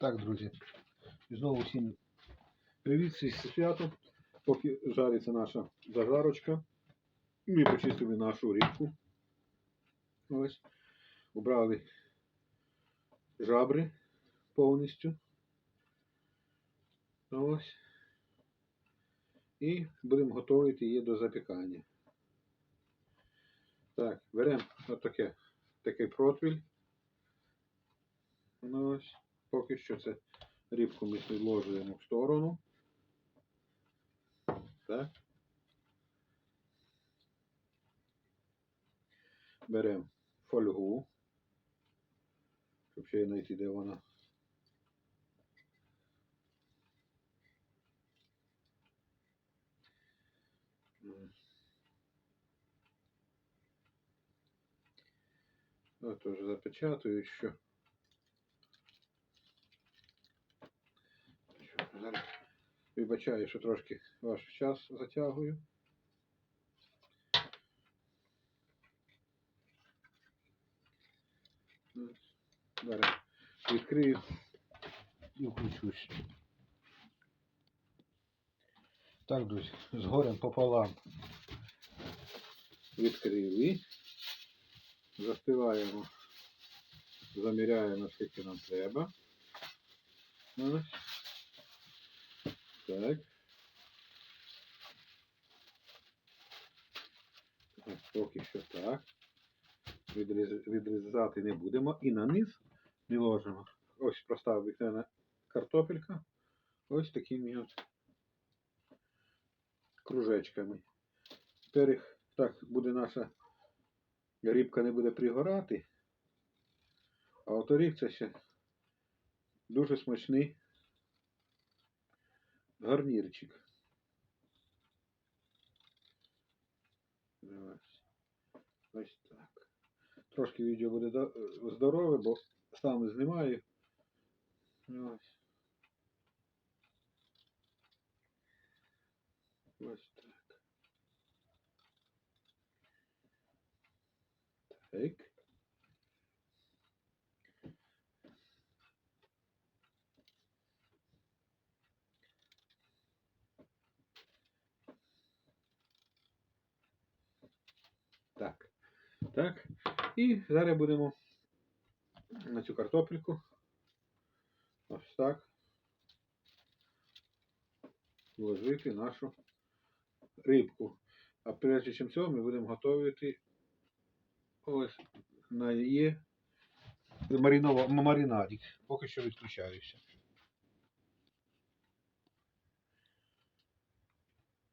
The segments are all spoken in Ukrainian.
Так, друзі. Знову всім привіт, всі зі святом. Поки жариться наша зажарочка. Ми почистили нашу рибку. Ось. Убрали жабри повністю. Ось. І будемо готувати її до запікання. Так, беремо отаке, такий протвіль. Ось. Поки що це рибку ми відложуємо в сторону. Так. Беремо фольгу. Щоб ще знайти, де вона. М. От уже запечатую що. Зараз вибачаю, що трошки ваш час затягую. Зараз відкрию і включусь. Так, друзі, з горем пополам відкрили. Застиваємо, заміряємо, скільки нам треба. Ось. Так. Так, Поки що так. Відріз- Відрізати не будемо. І на низ не ложимо. Ось проста обикновена картопелька. Ось такими от кружечками. Тепер так буде наша рибка не буде пригорати. А от оріх це ще дуже смачний гарнірчик. Ось. Ось так. Трошки відео буде до- е, здорове, бо сам знімаю. Ось. Ось так. Так. Так. Так. І зараз будемо на цю картопельку. Ось так. Вложити нашу рибку. А прежде чим цього ми будемо готувати ось на її маринадик. Поки що відключаюся.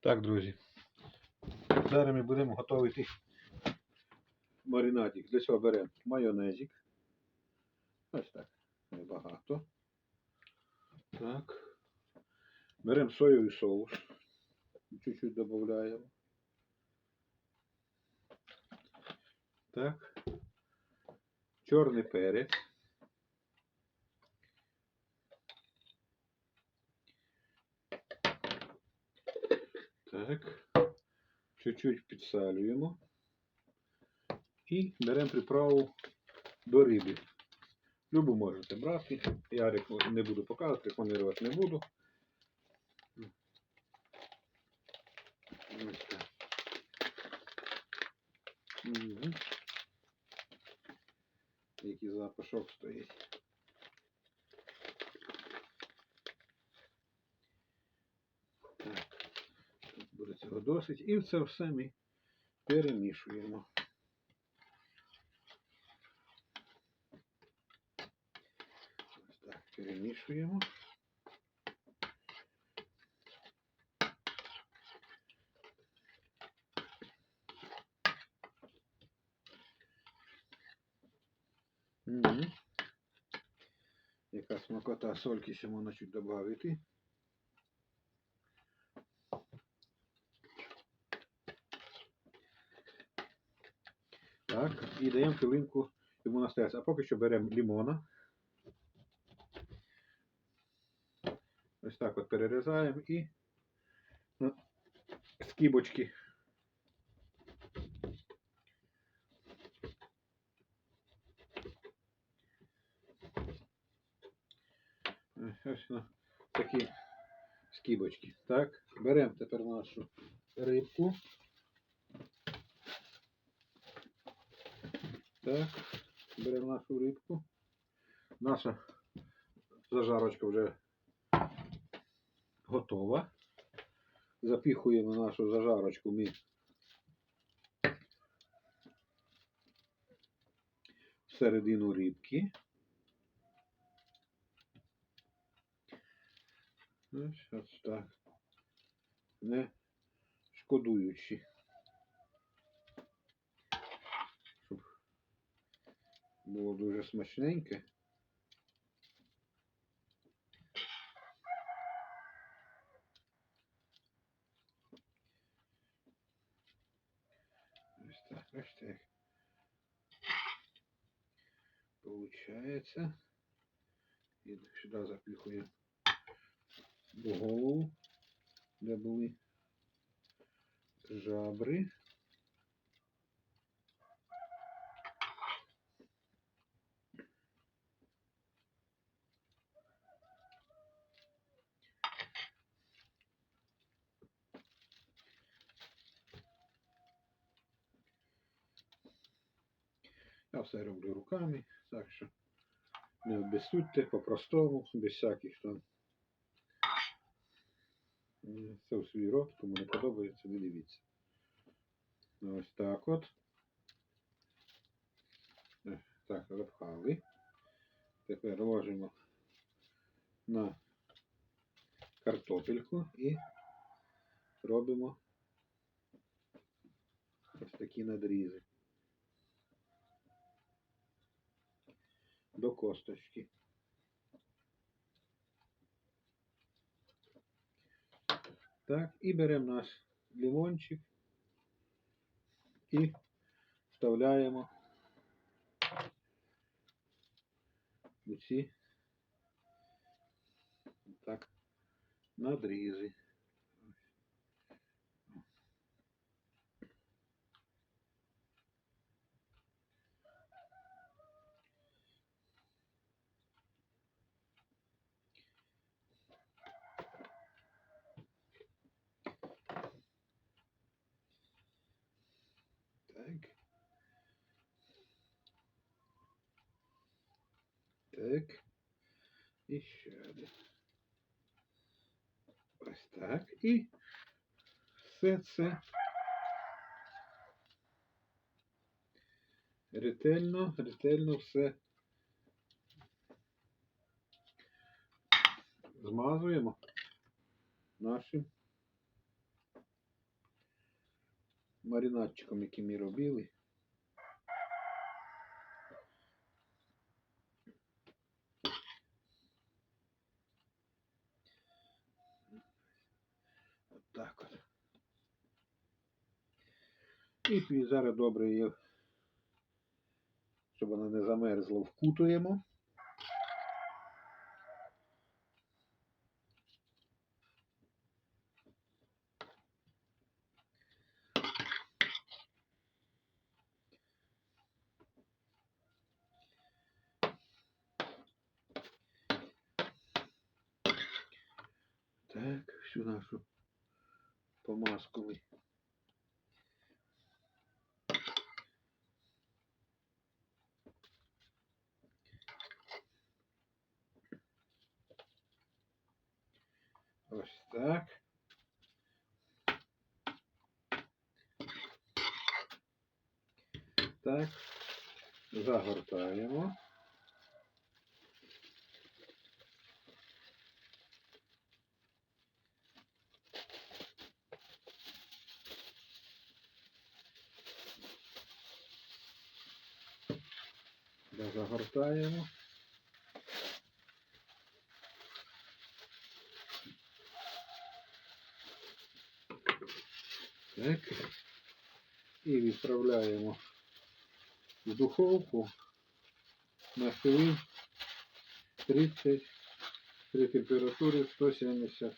Так, друзі. Зараз ми будемо готувати маринадик. Для цього беремо майонезик. Ось так. Небагато. Так. Беремо соєвий соус. Чуть-чуть додаємо. Так. Чорний перець. Так. Чуть-чуть підсалюємо. І беремо приправу до риби. Любу можете брати. Я не буду показувати, рекламувати не буду. Ось так. Який запашок стоїть. Так. Тут буде цього досить. І це все ми перемішуємо. Ось так, Угу. Яка смакота сольки ще можна чуть додати. Так, і даємо хвилинку йому настоятися. А поки що беремо лимона. Так от перерізаємо і на скибочки. Ось на такі скибочки. Так, беремо тепер нашу рибку. Так, беремо нашу рибку. Наша зажарочка вже готова. Запіхуємо нашу зажарочку ми всередину рибки. Ось, ось так. Не шкодуючи. Щоб було дуже смачненьке. Ось так, ось так. Получається. І сюди запіхуємо голову, де були жабри. Я все роблю руками, так що не обіссудьте по-простому, без всяких там. Це в свій рот, кому не подобається, не дивіться. Ось так от. Е, Так, запхали. Тепер ложимо на картопельку і робимо ось такі надрізи. До косточки. Так, і беремо наш лимончик і вставляємо у ці так надрізи. Так. Так. І ще один. Ось так. І все це ретельно, ретельно все змазуємо нашим маринадчиком, який ми робили. От так от. І зараз добре її, щоб вона не замерзла, вкутуємо. Так, всю нашу помазку ми Ось так. Так. Загортаємо. Загортаємо. Так. І відправляємо в духовку на хвилин 30 при температурі 170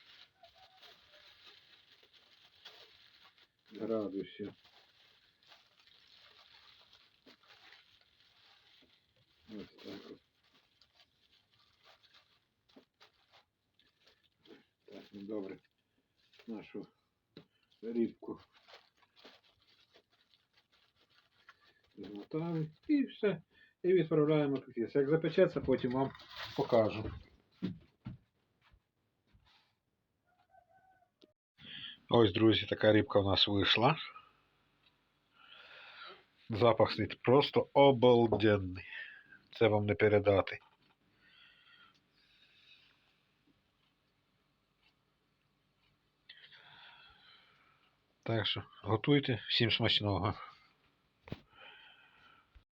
градусів. Ось так от. Добре нашу рибку змотали і все. І відправляємо тут. Як запечеться, потім вам покажу. Ось, друзі, така рибка в нас вийшла. Запах стоїть просто обалденний. Це вам не передати. Так що готуйте. Всім смачного.